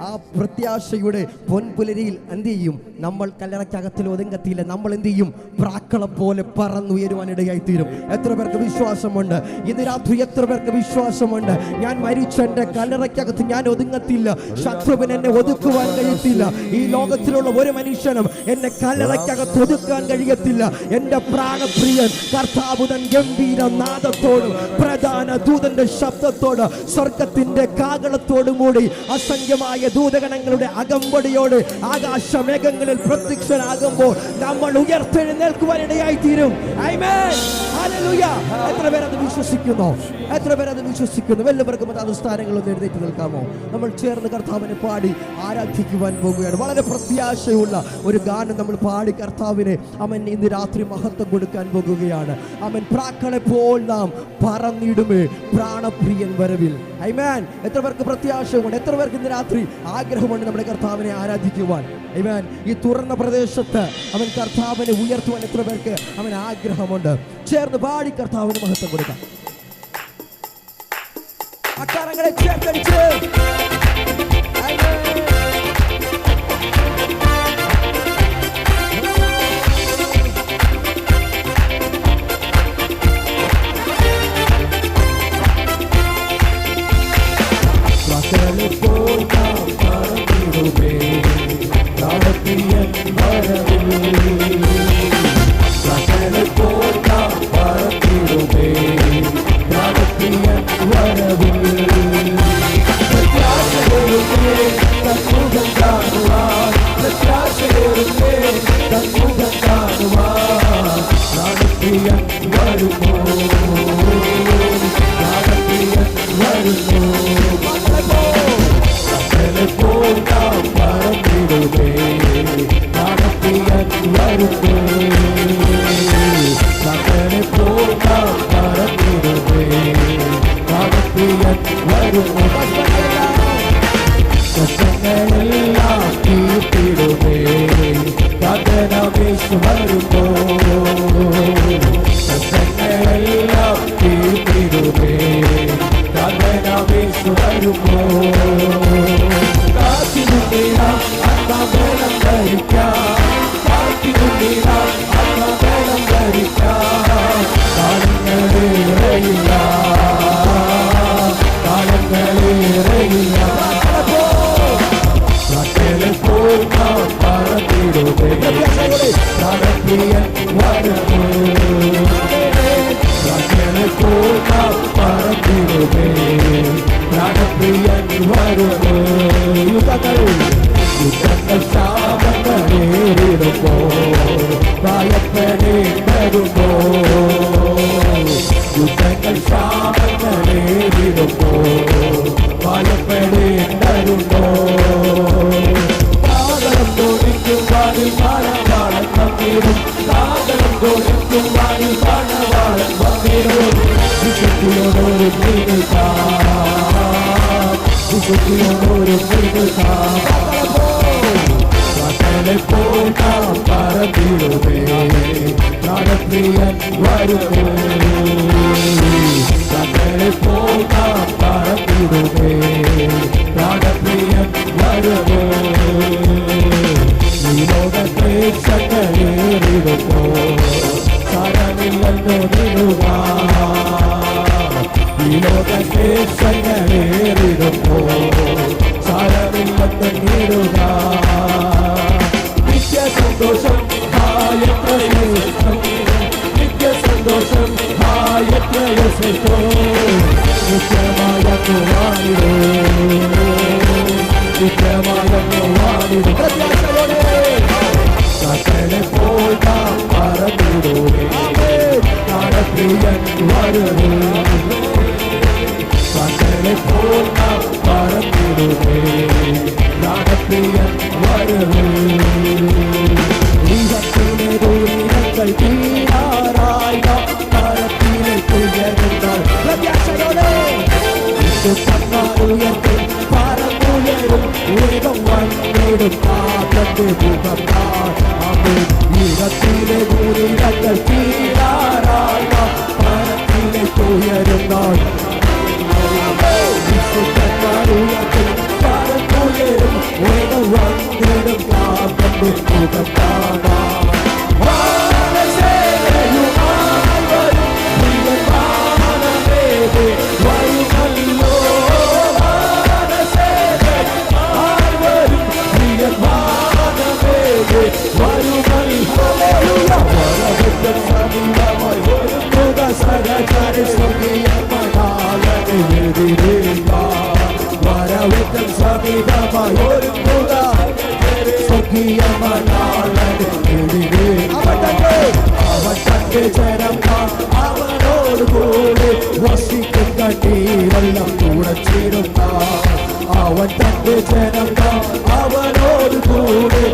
ആ പ്രത്യാശയുടെ പൊൻപുലരിയിൽ എന്ത് ചെയ്യും? നമ്മൾ കല്ലറയ്ക്കകത്തിൽ ഒതുങ്ങത്തിയില്ല നമ്മൾ എന്ത് ചെയ്യും? പ്രാക്കളെ പോലെ പറന്നുയരുവാൻ ഇടയായി തീരും എത്ര പേർക്ക് വിശ്വാസമുണ്ട്? ഇന്ന് രാത്രി എത്ര പേർക്ക് വിശ്വാസമുണ്ട്? ഞാൻ മരിച്ച എന്റെ കല്ലറയ്ക്കകത്ത് ഞാൻ ഒതുങ്ങത്തില്ല. ശത്രുവിന് എന്നെ ഒതുക്കുവാൻ കഴിയത്തില്ല. ഈ ലോകത്തിലുള്ള ഒരു മനുഷ്യനും എന്നെ കല്ലറയ്ക്കകത്ത് ഒതുക്കാൻ കഴിയത്തില്ല. എന്റെ പ്രാണപ്രിയൻ കർത്താവുതൻ ഗംഭീര നാദത്തോടും പ്രധാന ദൂതന്റെ ശബ്ദത്തോട് സ്വർഗത്തിന്റെ കാകളത്തോടും കൂടി അസംഖ്യമായ ദൂതഗണങ്ങളുടെ അകമ്പടിയോട് ആകാശ മേഘങ്ങളിൽ പ്രത്യക്ഷനാകുമ്പോൾ നമ്മൾ ഉയർത്തെഴുന്നേൽക്കുവാനിടയായി തീരും Amen. Hallelujah. എത്ര പേരത് വിശ്വസിക്കുന്നു? എത്ര പേരത് വിശ്വസിക്കുന്നു? വല്ലവർക്കും അത് അനുസ്ഥാനങ്ങളൊന്നും എഴുന്നേറ്റ് നിൽക്കാമോ? നമ്മൾ ചേർന്ന് കർത്താവിനെ പാടി ആരാധിക്കുവാൻ പോകുകയാണ്. വളരെ പ്രത്യാശയുള്ള ഒരു ഗാനം നമ്മൾ പാടി കർത്താവിനെ അവൻ ഇന്ന് രാത്രി മഹത്വം കൊടുക്കാൻ പോകുകയാണ്. അവൻ പ്രാക്കളെ പോൽ നാം പറന്നിടുമേ പ്രാണപ്രിയൻ വരവിൽ. ഐമാൻ എത്ര പേർക്ക് പ്രത്യാശയുണ്ട്? എത്ര പേർക്ക് ഇന്ന് രാത്രി ആഗ്രഹമുണ്ട് നമ്മുടെ കർത്താവിനെ ആരാധിക്കുവാൻ. ഇവൻ ഈ തുറന്ന പ്രദേശത്ത് അവൻ കർത്താവിനെ ഉയർത്തുവാൻ എത്ര പേർക്ക് അവൻ ആഗ്രഹമുണ്ട്. ചേർന്ന് പാടി കർത്താവിന് മഹത്വം കൊടുക്കാം. അക്കാരങ്ങളെ ചേർത്തടിച്ച് പ്രാണപ്രിയൻ വരുമോ കഷ്ടങ്ങളെല്ലാം തീർത്തിടുമേ കഥനമേശു വരുമോ കാത്തിരുന്നില്ല അന്നവേളം ധരിക്കാം കാത്തിരുന്നില്ല അന്നവേളം ധരിക്കാം കാലങ്ങളേറെയില്ല കാലങ്ങളേറെയില്ല മക്കളെ പോൽ നാം പറന്നിടുമേ പ്രാണപ്രിയൻ വരുമോ മക്കളെ പോൽ നാം പറന്നിടുമേ പ്രാണപ്രിയൻ വരുമോ യുഗങ്ങൾ യുഗങ്ങൾ ശാപങ്ങളേറിടുമോ ഭയപ്പെടേണ്ടതുമോ യുഗങ്ങൾ ശാപങ്ങളേറിടുമോ ഭയപ്പെടേണ്ടതുമോ കാതളം തോന്നിക്കും വാനിൽ മണവാളൻ വന്നിടും കാതളം തോന്നിക്കും വാനിൽ മണവാളൻ വന്നിടും വിശുദ്ധിയോടൊരു നിൽക്കാ വിശുദ്ധിയോടൊരു നിൽക്കാ മക്കളെ പോൽ നാം പറന്നിടുമേ പ്രാണപ്രിയൻ വരുമേ മക്കളെ പോൽ നാം പറന്നിടുമേ പ്രാണപ്രിയൻ വരുമേ ഈ ലോകത്തെ ശക്തേറിടുമോ സാരമില്ലെന്നോ നിരുക ഈ ലോകത്തെ ശക്തേറിടുമോ സാരമില്ലെന്ന് നിരുക നിത്യ സന്തോഷം നിത്യ സന്തോഷം നിത്യമായ വാണിടോ We're the ones We're the but we're the അവൻ അവനോട് കൂടെ വസിക്കും കണ്ണീരെല്ലാം തുടച്ചിരുന്ന അവൻ തന്റെ ജനം അവനോട് കൂടെ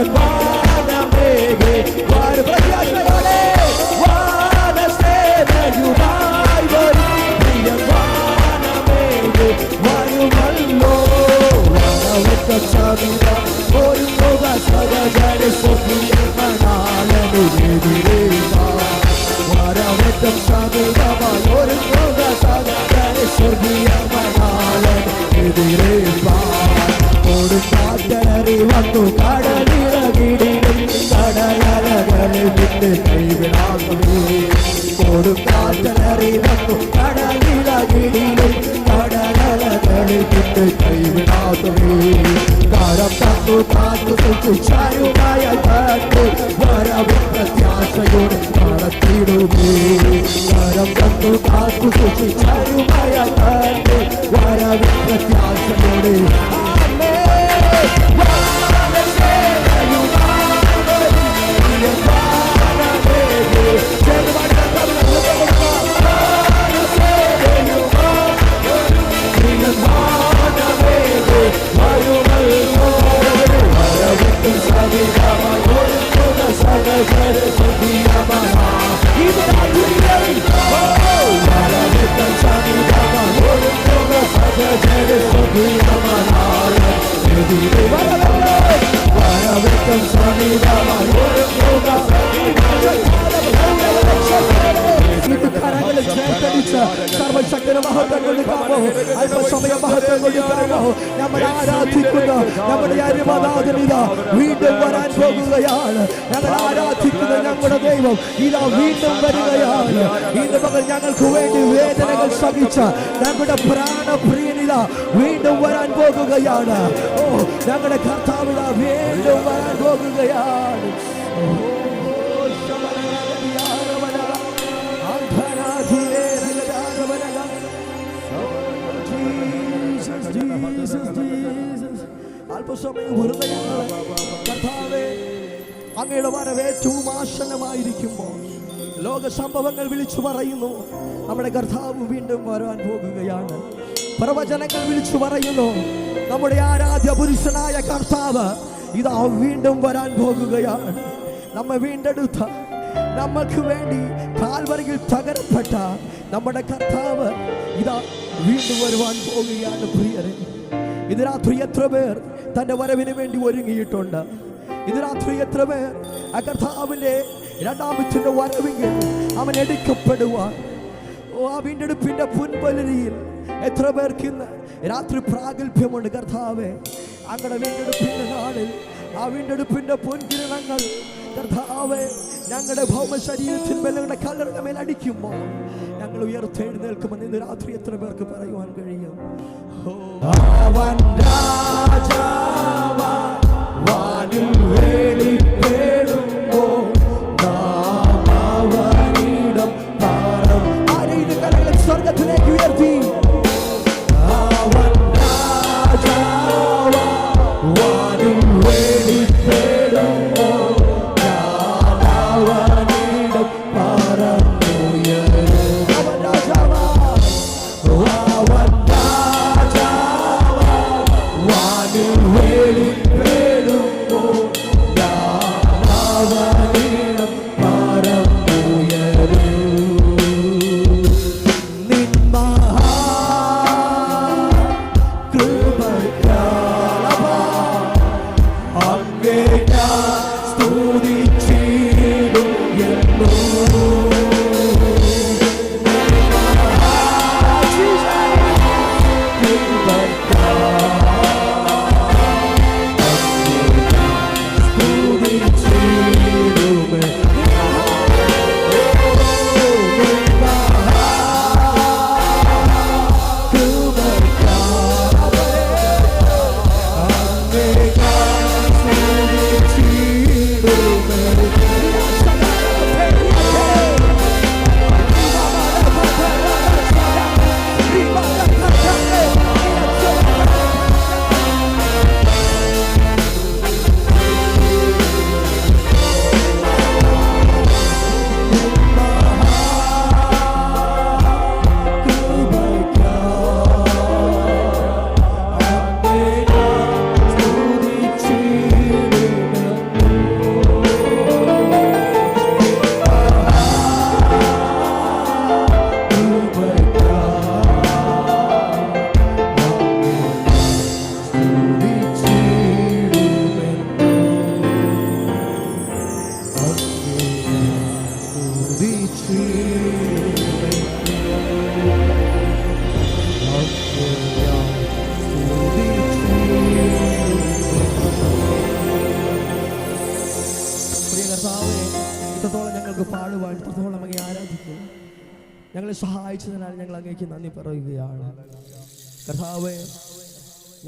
as ഞങ്ങളുടെ ദൈവം ഇതാ വീണ്ടും വരികയാണ്. ഇന്ന് പകൽ ഞങ്ങൾക്ക് വേണ്ടി വേദനകൾ സഹിച്ച ഞങ്ങളുടെ പ്രാണപ്രിയനിത വീണ്ടും വരാൻ പോകുകയാണ്. ഓ ഞങ്ങളുടെ കർത്താവിത വീണ്ടും വരാൻ പോകുകയാണ്. അല്പസമയം വെറുതെ കർത്താവേ അങ്ങയുടെ വരവ് ഏറ്റവും ആശനമായിരിക്കുമ്പോൾ ലോക സംഭവങ്ങൾ വിളിച്ചു പറയുന്നു. നമ്മുടെ കർത്താവ് വീണ്ടും വരാൻ പോകുകയാണ്. പ്രവചനങ്ങൾ വിളിച്ചു പറയുന്നു. നമ്മുടെ ആരാധ്യ പുരുഷനായ കർത്താവ് ഇതാ വീണ്ടും വരാൻ പോകുകയാണ്. നമ്മെ വീണ്ടെടുത്ത നമ്മൾക്ക് വേണ്ടി കാൽവരയിൽ തകരപ്പെട്ട നമ്മുടെ കർത്താവ് ഇതാ വീണ്ടും വരുവാൻ പോകുകയാണ് പ്രിയരെ. ഇത് രാത്രി എത്ര പേർ തന്റെ വരവിന് വേണ്ടി ഒരുങ്ങിയിട്ടുണ്ട്. ഇത് രാത്രി എത്ര പേർ? ആ കർത്താവിന്റെ രണ്ടാമത്തിന്റെ വരവിങ്ങൾ അവൻ എടുക്കപ്പെടുവാൻ. ഓ ആ വീണ്ടെടുപ്പിന്റെ പുൻപലരിയിൽ എത്ര പേർക്ക് ഇന്ന് രാത്രി പ്രാഗൽഭ്യമുണ്ട് കർത്താവെ? അങ്ങനെ വീണ്ടെടുപ്പിന്റെ നാളിൽ ആ വീണ്ടെടുപ്പിന്റെ പൊൻകിരണങ്ങൾ കർത്താവെ ഞങ്ങളുടെ ഭൗമ ശരീരത്തിൽ ഞങ്ങളുടെ കല്ലറുടെ മേൽ അടിക്കുമ്പോൾ ഞങ്ങൾ ഉയർത്തെഴുന്നേൽക്കുമെന്ന് ഇന്ന് രാത്രി എത്ര പേർക്ക് പറയുവാൻ കഴിയും? ഓ രാജാവാ. ഞങ്ങളെ സഹായിച്ചതിനാൽ ഞങ്ങൾ അങ്ങേക്ക് നന്ദി പറയുകയാണ്. കർത്താവേ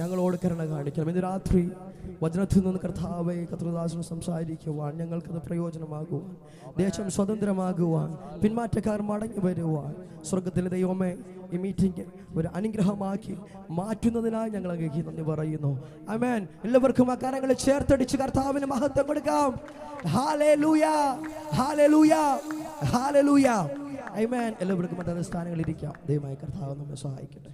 ഞങ്ങളോട് കരുണ കാണിക്കണം. ഇന്ന് രാത്രി വചനത്തിൽ നിന്ന് കർത്താവെ കത്രദാസിന് സംസാരിക്കുവാൻ ഞങ്ങൾക്കത് പ്രയോജനമാകുവാൻ ദേശം സ്വതന്ത്രമാകുവാൻ പിന്മാറ്റക്കാർ മടങ്ങി വരുവാൻ സ്വർഗത്തിലെ ദൈവമേ ഈ മീറ്റിംഗ് ഒരു അനുഗ്രഹമാക്കി മാറ്റുന്നതിനായി ഞങ്ങൾ അങ്ങേക്ക് നന്ദി പറയുന്നു. അമേൻ എല്ലാവർക്കും ആ കാര്യങ്ങളെ ചേർത്തടിച്ച് കർത്താവിന് മഹത്വം കൊടുക്കാം. ഹാലേലൂയ ഹാലേലൂയ ഹാലേലൂയ എല്ലാവർക്കും മറ്റേ സ്ഥാനങ്ങളിരിക്കാം ദൈവമായ കർത്താവ് നമ്മെ സഹായിക്കട്ടെ.